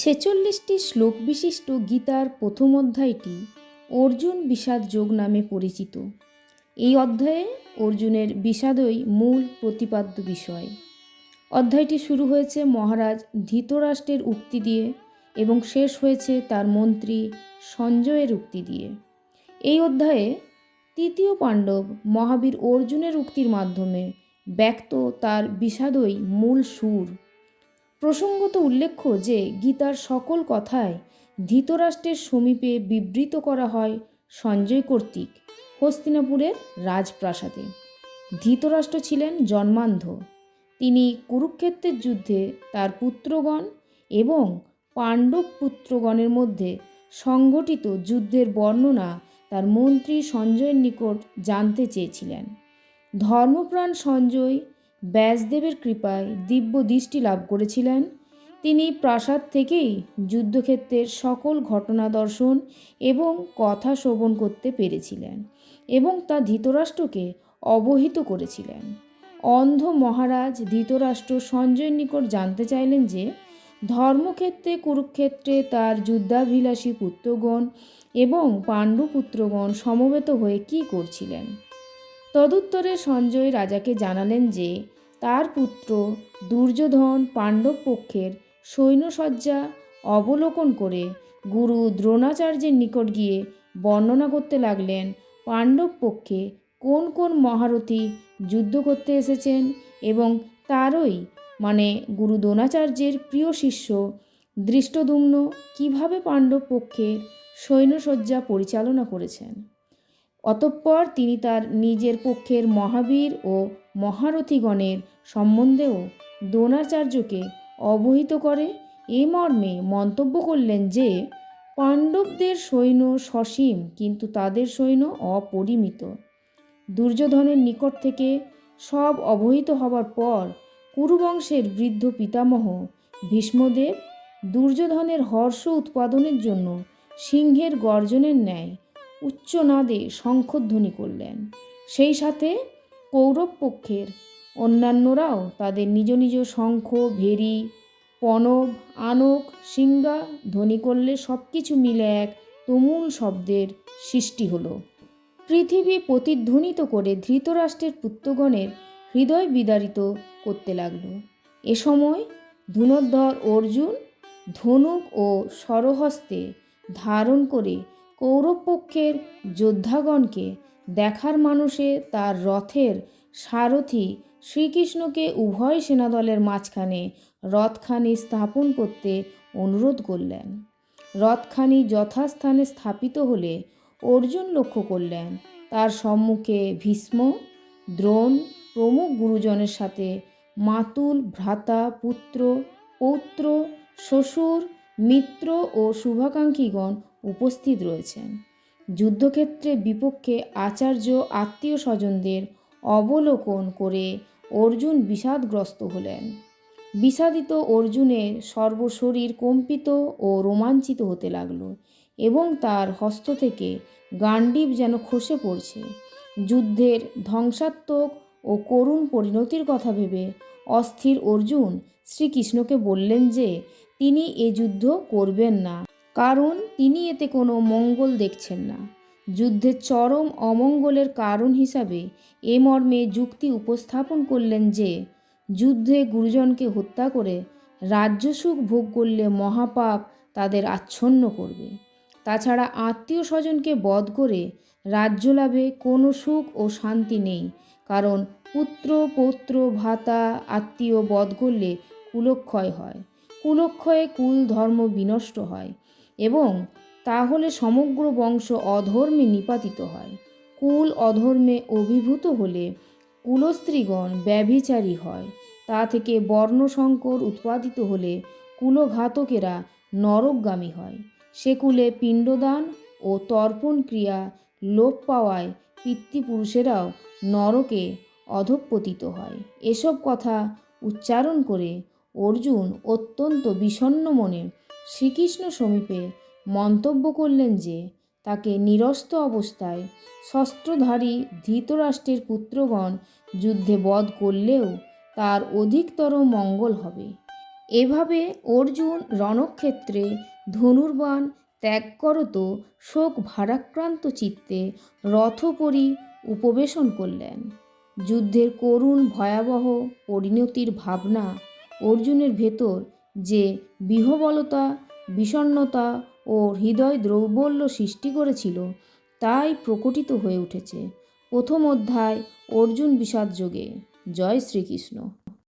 ছেচল্লিশটি শ্লোক বিশিষ্ট গীতার প্রথম অধ্যায়টি অর্জুন বিষাদ যোগ নামে পরিচিত। এই অধ্যায়ে অর্জুনের বিষাদই মূল প্রতিপাদ্য বিষয়। অধ্যায়টি শুরু হয়েছে মহারাজ ধৃতরাষ্ট্রের উক্তি দিয়ে এবং শেষ হয়েছে তার মন্ত্রী সঞ্জয়ের উক্তি দিয়ে। এই অধ্যায়ে তৃতীয় পাণ্ডব মহাবীর অর্জুনের উক্তির মাধ্যমে ব্যক্ত তার বিষাদই মূল সুর। প্রসঙ্গত উল্লেখ্য যে গীতার সকল কথায় ধৃতরাষ্ট্রের সমীপে বিবৃত করা হয় সঞ্জয় কর্তৃক, হস্তিনাপুরের রাজপ্রাসাদে। ধৃতরাষ্ট্র ছিলেন জন্মান্ধ। তিনি কুরুক্ষেত্রের যুদ্ধে তার পুত্রগণ এবং পাণ্ডব পুত্রগণের মধ্যে সংঘটিত যুদ্ধের বর্ণনা তার মন্ত্রী সঞ্জয়ের নিকট জানতে চেয়েছিলেন। ধর্মপ্রাণ সঞ্জয় ব্যাসদেবের কৃপায় দিব্য দৃষ্টি লাভ করেছিলেন। তিনি প্রাসাদ থেকেই যুদ্ধক্ষেত্রের সকল ঘটনা দর্শন এবং কথা শ্রবণ করতে পেরেছিলেন এবং তা ধৃতরাষ্ট্রকে অবহিত করেছিলেন। অন্ধ মহারাজ ধৃতরাষ্ট্র সঞ্জয়ের নিকট জানতে চাইলেন যে, ধর্মক্ষেত্রে কুরুক্ষেত্রে তার যুদ্ধাভিলাষী পুত্রগণ এবং পাণ্ডুপুত্রগণ সমবেত হয়ে কী করছিলেন? তদুত্তরে সঞ্জয় রাজাকে জানালেন যে তার পুত্র দুর্যোধন পাণ্ডব পক্ষের সৈন্যসজ্জা অবলোকন করে গুরু দ্রোণাচার্যের নিকট গিয়ে বর্ণনা করতে লাগলেন, পাণ্ডব পক্ষে কোন কোন মহারথী যুদ্ধ করতে এসেছেন এবং তারই মানে গুরু দ্রোণাচার্যের প্রিয় শিষ্য দৃষ্টদুম্ন কীভাবে পাণ্ডব পক্ষের সৈন্যসজ্জা পরিচালনা করেছেন? অতঃপর তিনি তার নিজের পক্ষের মহাবীর ও মহারথীগণের সম্বন্ধেও দ্রোণাচার্যকে অবহিত করে। এ মর্মে মন্তব্য করলেন যে, পাণ্ডবদের সৈন্য সসীম, কিন্তু তাদের সৈন্য অপরিমিত। দুর্যোধনের নিকট থেকে সব অবহিত হবার পর কুরুবংশের বৃদ্ধ পিতামহ ভীষ্মদেব দুর্যোধনের হর্ষ উৎপাদনের জন্য সিংহের গর্জনের ন্যায় উচ্চনাদে শঙ্খধ্বনি করলেন। সেই সাথে কৌরব পক্ষের অন্যান্যরাও তাদের নিজ নিজ শঙ্খ, ভেরি, পনব, আনক সিঙ্গা ধ্বনি করলে সব কিছু মিলে এক তুমুল শব্দের সৃষ্টি হলো। পৃথিবী প্রতিধ্বনিত করে ধৃতরাষ্ট্রের পুত্রগণের হৃদয় বিদারিত করতে লাগল। এ সময় ধনুর্ধর অর্জুন ধনুক ও স্বরহস্তে ধারণ করে কৌরব পক্ষের যোদ্ধাগণকে দেখার মানুষে তার রথের সারথি শ্রীকৃষ্ণকে উভয় সেনাদলের মাঝখানে রথখানি স্থাপন করতে অনুরোধ করলেন। রথখানি যথাস্থানে স্থাপিত হলে অর্জুন লক্ষ্য করলেন, তার সম্মুখে ভীষ্ম, দ্রোণ প্রমুখ গুরুজনের সাথে মাতুল, ভ্রাতা, পুত্র, পৌত্র, শ্বশুর, মিত্র ও শুভাকাঙ্ক্ষীগণ উপস্থিত রয়েছেন। যুদ্ধক্ষেত্রে বিপক্ষে আচার্য আত্মীয় স্বজনদের অবলোকন করে অর্জুন বিষাদগ্রস্ত হলেন। বিষাদিত অর্জুনের সর্বশরীর কম্পিত ও রোমাঞ্চিত হতে লাগল এবং তার হস্ত থেকে গান্ডীব যেন খসে পড়ছে। যুদ্ধের ধ্বংসাত্মক ও করুণ পরিণতির কথা ভেবে অস্থির অর্জুন শ্রীকৃষ্ণকে বললেন যে, তিনি এ যুদ্ধ করবেন না। কারণ তিনি এতে কোনো মঙ্গল দেখছেন না। যুদ্ধের চরম অমঙ্গলের কারণ হিসাবে এ মর্মে যুক্তি উপস্থাপন করলেন যে, যুদ্ধে গুরুজনকে হত্যা করে রাজ্যসুখ ভোগ করলে মহাপাপ তাদের আচ্ছন্ন করবে। তাছাড়া আত্মীয় স্বজনকে বধ করে রাজ্য লাভে কোনো সুখ ও শান্তি নেই, কারণ পুত্র, পৌত্র, ভাতা, আত্মীয় বধ করলে কুলক্ষয় হয়। কুলক্ষয়ে কুল ধর্ম বিনষ্ট হয়। এবং তাহলে সমগ্র বংশ অধর্মে নিপাতিত হয়। কুল অধর্মে অভিভূত হলে কুলস্ত্রীগণ ব্যভিচারী হয়। তা থেকে বর্ণসংকর উৎপাদিত হলে কুলঘাতকেরা নরকগামী হয়। সে কুলে পিণ্ডদান ও তর্পণ ক্রিয়া লোপ পাওয়ায় পিতৃপুরুষেরাও নরকে অধঃপতিত হয়। এসব কথা উচ্চারণ করে অর্জুন অত্যন্ত বিষণ্ণ মনে শ্রীকৃষ্ণ সমীপে মন্তব্য করলেন যে, তাকে নিরস্ত অবস্থায় শস্ত্রধারী ধৃতরাষ্ট্রের পুত্রগণ যুদ্ধে বধ করলেও তার অধিকতর মঙ্গল হবে। এভাবে অর্জুন রণক্ষেত্রে ধনুর্বাণ ত্যাগ করত শোক ভারাক্রান্ত চিত্তে রথপরি উপবেশন করলেন। যুদ্ধের করুণ ভয়াবহ পরিণতির ভাবনা অর্জুনের ভেতর যে বিহবলতা বিষণ্নতা ও হৃদয় দ্রৌবল্য সৃষ্টি করেছিল, তাই প্রকটিত হয়ে উঠেছে। প্রথম অধ্যায় অর্জুন বিষাদ যোগে। জয় শ্রীকৃষ্ণ।